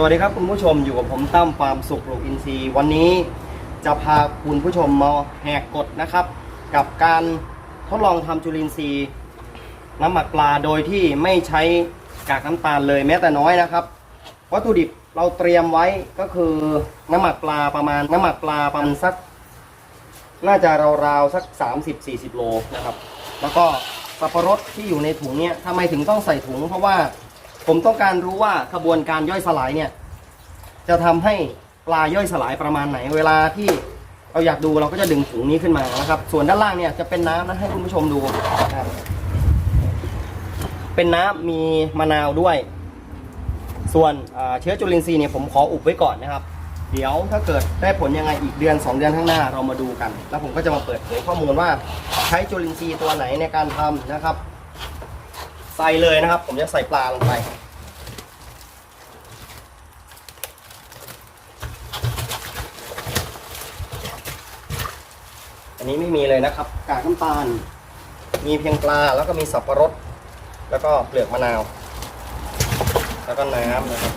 สวัสดีครับคุณผู้ชมอยู่กับผมตั้มฟาร์มสุขปลูกอินทรีย์วันนี้จะพาคุณผู้ชมมาแหกกฎนะครับ กับการทดลองทำจุลินทรีย์น้ำหมักปลาโดยที่ไม่ใช้กากน้ำตาลเลยแม้แต่น้อยนะครับ วัตถุดิบเราเตรียมไว้ก็คือน้ำหมักปลาประมาณน้ำหมักปลาประมาณสัก น่าจะราวๆสัก 30-40 โลนะครับ แล้วก็สับปะรดที่อยู่ในถุงเนี่ยทำไมถึงต้องใส่ถุงเพราะว่า ผมต้องการรู้ว่าขบวนการย่อยสลายเนี่ย จะทำให้ปลาย่อยสลายประมาณไหน เวลาที่เราอยากดูเราก็จะดึงถุงนี้ขึ้นมานะครับ ส่วนด้านล่างเนี่ยจะเป็นน้ำนะให้คุณผู้ชมดูนะครับเป็นน้ำมีมะนาวด้วย ส่วนเชื้อจุลินทรีย์เนี่ยผมขออุบไว้ก่อนนะครับ เดี๋ยวถ้าเกิดได้ผลยังไงอีกเดือน 2 เดือนข้างหน้าเรามาดูกัน แล้วผมก็จะมาเปิดเผยข้อมูลว่าใช้จุลินทรีย์ตัวไหนในการทำนะครับ ใส่เลยนะครับ ผมจะใส่ปลาลงไป อันนี้ไม่มีเลยนะครับ กากน้ำตาล มีเพียงปลาแล้วก็มีสับปะรด แล้วก็เปลือกมะนาว แล้วก็น้ำนะครับ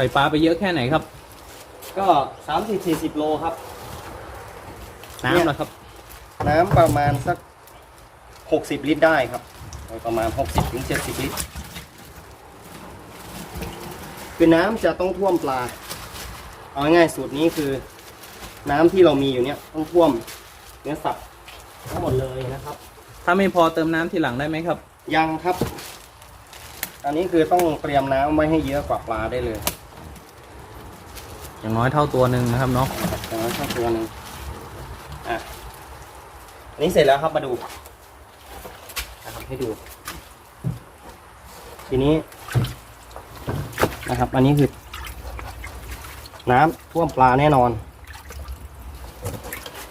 ส่ปลาไปเยอะแค่ไหนครับ ก็30-40โลครับ น้ำนะครับ น้ำประมาณสัก60ลิตรได้ครับโดยประมาณ60-70ลิตร คือน้ำจะต้องท่วมปลา เอาง่ายๆสูตรนี้คือ น้ำที่เรามีอยู่เนี่ยต้องท่วมเนื้อสัตว์ทั้งหมดเลยนะครับ ถ้าไม่พอเติมน้ำทีหลังได้ไหมครับ ยังครับ อันนี้คือต้องเตรียมน้ำไว้ให้เยอะกว่าปลาได้เลย อย่างน้อยเท่าตัวหนึ่งนะครับเนาะอย่างน้อยสักตัวหนึ่งอะอันนี้เสร็จแล้วครับมาดูนะครับให้ดู ทีนี้นะครับ อันนี้คือ น้ำท่วมปลาแน่นอน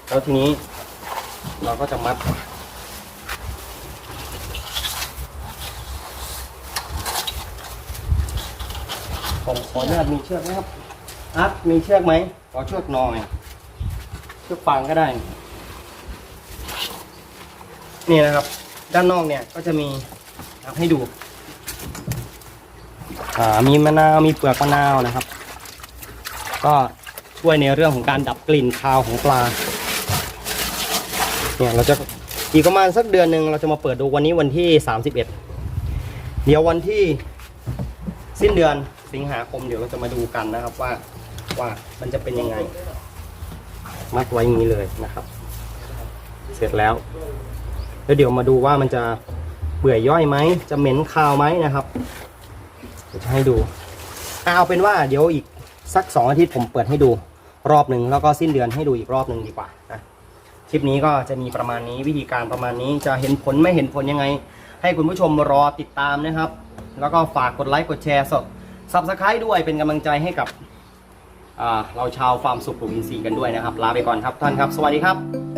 แล้วทีนี้ เราก็จะมัดผมขออนุญาตมีเชือกนะครับ อัดมีเชือกไหมขอเชือกหน่อยเชือกฟางก็ได้ นี่นะครับ ด้านนอกเนี่ยก็จะมีครับให้ดูอ่ามีมะนาวมีเปลือกมะนาวนะครับ ก็ช่วยในเรื่องของการดับกลิ่นคาวของปลาเนี่ยเราจะอีกประมาณสักเดือนหนึ่งเราจะมาเปิดดูวันนี้วันที่ 31 เดี๋ยววันที่สิ้นเดือนสิงหาคมเดี๋ยวเราจะมาดูกันนะครับว่า ว่ามันจะเป็นยังไง มัดไว้อย่างนี้เลยนะครับ เสร็จแล้วแล้วเดี๋ยวมาดูว่ามันจะเปื่อยย่อยไหม จะเหม็นคาวไหมนะครับเดี๋ยวจะให้ดูเอาเป็นว่าเดี๋ยวอีกสักสองอาทิตย์ผมเปิดให้ดูรอบหนึ่งแล้วก็สิ้นเดือนให้ดูอีกรอบหนึ่งดีกว่านะคลิปนี้ก็จะมีประมาณนี้วิธีการประมาณนี้จะเห็นผลไม่เห็นผลยังไง ให้คุณผู้ชมรอติดตามนะครับ แล้วก็ฝากกดไลค์กดแชร์สดซับสไครต์ด้วยเป็นกำลังใจให้กับ เราชาวฟาร์มสุขปลูกอินทรีย์กันด้วยนะครับ ลาไปก่อนครับท่านครับ สวัสดีครับ